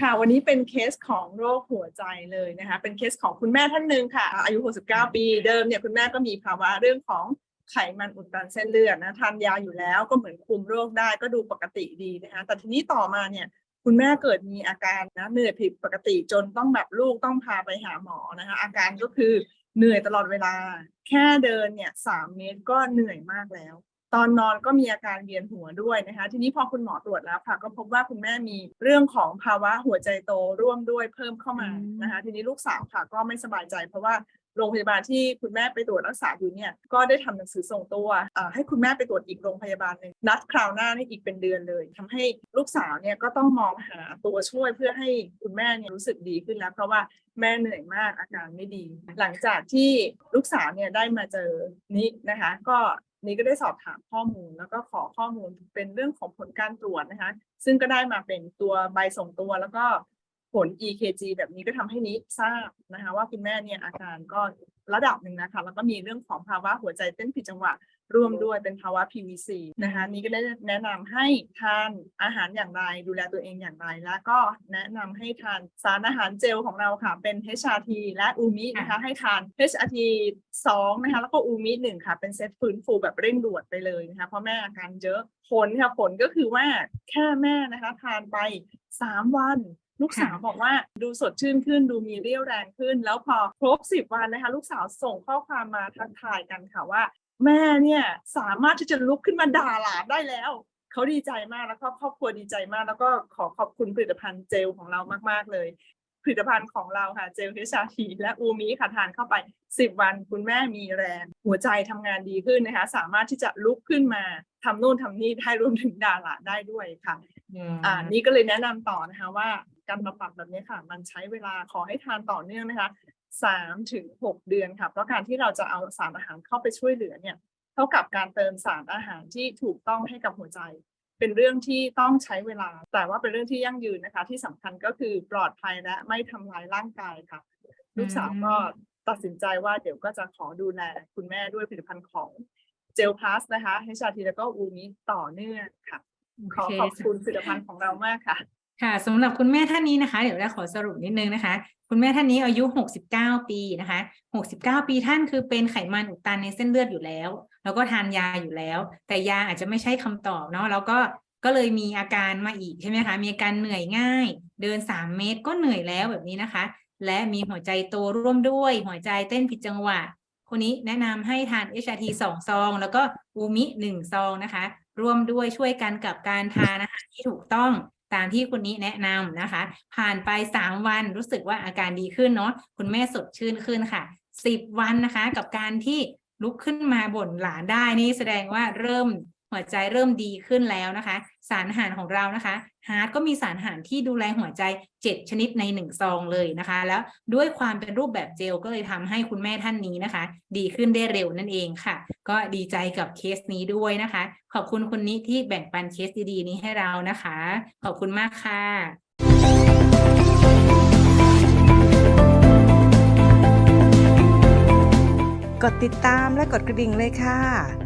ค่ะ วันนี้เป็นเคสของโรคหัวใจเลยนะคะ เป็นเคสของคุณแม่ท่านหนึ่งค่ะ อายุ 69 ปี เดิมเนี่ยคุณแม่ก็มีภาวะเรื่องของไขมันอุดตันเส้นเลือดนะ ทานยาอยู่แล้วก็เหมือนคุมโรคได้ก็ดูปกติดีนะคะ แต่ทีนี้ต่อมาเนี่ยคุณแม่เกิดมีอาการนะเหนื่อยผิดปกติจนต้องแบบลูกต้องพาไปหาหมอนะคะ อาการก็คือเหนื่อยตลอดเวลา แค่เดินเนี่ยสามเมตรก็เหนื่อยมากแล้ว ตอนนอนก็มีอาการเวียนหัวด้วยนะคะ ทีนี้พอคุณหมอตรวจแล้วค่ะ ก็พบว่าคุณแม่มีเรื่องของภาวะหัวใจโตร่วมด้วยเพิ่มเข้ามาอืมนะคะ ทีนี้ลูกสาวค่ะ ก็ไม่สบายใจเพราะว่าโรงพยาบาลที่คุณแม่ไปตรวจรักษาอยู่เนี่ยก็ได้ทำหนังสือส่งตัวอ่าให้คุณแม่ไปตรวจอีกโรงพยาบาลหนึ่งนัดคราวหน้านี่อีกเป็นเดือนเลยทำให้ลูกสาวเนี่ยก็ต้องมองหาตัวช่วยเพื่อให้คุณแม่เนี่ยรู้สึกดีขึ้นแล้ว เพราะว่าแม่เหนื่อยมากอาการไม่ดี หลังจากที่ลูกสาวเนี่ยได้มาเจอนี้นะคะ ก็ นี้ก็ได้สอบถามข้อมูล แล้วก็ขอข้อมูลเป็นเรื่องของผลการตรวจนะคะ ซึ่งก็ได้มาเป็นตัวใบส่งตัวแล้วก็ผล EKG แบบนี้ก็ทำให้นี้ทราบนะคะ ว่าคุณแม่เนี่ยอาการก็ระดับหนึ่งนะคะ แล้วก็มีเรื่องของภาวะหัวใจเต้นผิดจังหวะ ร่วมด้วยเป็นภาวะ PVC นะคะนี้ก็ได้แนะนำให้ทานอาหารอย่างไร ดูแลตัวเองอย่างไร แล้วก็แนะนำให้ทานสารอาหารเจลของเราค่ะ เป็น HRT และอูมินะคะให้ทาน HRT 2นะคะแล้วก็อูมิ1ค่ะ เป็นเซตฟื้นฟูแบบเร่งด่วนไปเลยนะคะเพราะแม่อาการเยอะผลค่ะผลก็คือว่าแค่แม่นะคะทานไป 3 วันลูกสาวบอกว่าดูสดชื่นขึ้นดูมีเรี่ยวแรงขึ้น แล้วพอครบ10วันนะคะ ลูกสาวส่งข้อความมาทักทายกันค่ะว่า แม่เนี่ยสามารถที่จะลุกขึ้นมาด่าหลานได้แล้วเขาดีใจมากแล้วก็ครอบครัวดีใจมาก แล้วก็ขอขอบคุณผลิตภัณฑ์เจลของเรามาก ๆ เลย ผลิตภัณฑ์ของเราค่ะเจลเฮชาทีและอูมิค่ะทานเข้าไป 10 วันคุณแม่มีแรง หัวใจทำงานดีขึ้นนะคะ สามารถที่จะลุกขึ้นมาทำนู่นทำนี่ได้รวมถึงด่าหลานได้ด้วยค่ะอ่านี่ก็เลยแนะนำต่อนะคะว่าการบำบัดแบบนี้ค่ะ มันใช้เวลาขอให้ทานต่อเนื่องนะคะ สามถึงหกเดือนค่ะ เพราะการที่เราจะเอาสารอาหารเข้าไปช่วยเหลือเนี่ยเท่ากับการเติมสารอาหารที่ถูกต้องให้กับหัวใจ เป็นเรื่องที่ต้องใช้เวลา แต่ว่าเป็นเรื่องที่ยั่งยืนนะคะ ที่สำคัญก็คือปลอดภัยและไม่ทำร้ายร่างกายค่ะ ลูกสาวก็ตัดสินใจว่าเดี๋ยวก็จะขอดูแลคุณแม่ด้วยผลิตภัณฑ์ของเจลพลัสนะคะให้ชาทีแล้วก็อูมิต่อเนื่องค่ะ ขอขอบคุณผลิตภัณฑ์ของเรามากค่ะ ค่ะสำหรับคุณแม่ท่านนี้นะคะ เดี๋ยวเราขอสรุปนิดนึงนะคะ คุณแม่ท่านนี้อายุ 69 ปีนะคะ 69 ปีท่านคือเป็นไขมันอุดตันในเส้นเลือดอยู่แล้ว แล้วก็ทานยาอยู่แล้ว แต่ยาอาจจะไม่ใช่คำตอบเนาะแล้วก็ก็เลยมีอาการมาอีกใช่ไหมคะ มีอาการเหนื่อยง่าย เดิน 3 เมตรก็เหนื่อยแล้วแบบนี้นะคะ และมีหัวใจโตร่วมด้วย หัวใจเต้นผิดจังหวะคนนี้แนะนำให้ทาน HRT 2 ซอง แล้วก็อูมิ 1 ซองนะคะ ร่วมด้วยช่วยกันกับการทานอาหารที่ถูกต้อง ตามที่คุณนี้แนะนำนะคะ ผ่านไป 3 วันรู้สึกว่าอาการดีขึ้นเนาะคุณแม่สดชื่นขึ้นค่ะ 10 วันนะคะ กับการที่ลุกขึ้นมาบ่นหลานได้นี่แสดงว่าเริ่ม หัวใจเริ่มดีขึ้นแล้วนะคะ สารอาหารของเรานะคะฮาร์ดก็มีสารอาหารที่ดูแลหัวใจ 7 ชนิดใน 1 ซองเลยนะคะ แล้วด้วยความเป็นรูปแบบเจลก็เลยทำให้คุณแม่ท่านนี้นะคะ ดีขึ้นได้เร็วนั่นเองค่ะ ก็ดีใจกับเคสนี้ด้วยนะคะ ขอบคุณคุณนิที่แบ่งปันเคสดีๆนี้ให้เรานะคะ ขอบคุณมากค่ะกดติดตามและกดกระดิ่งเลยค่ะ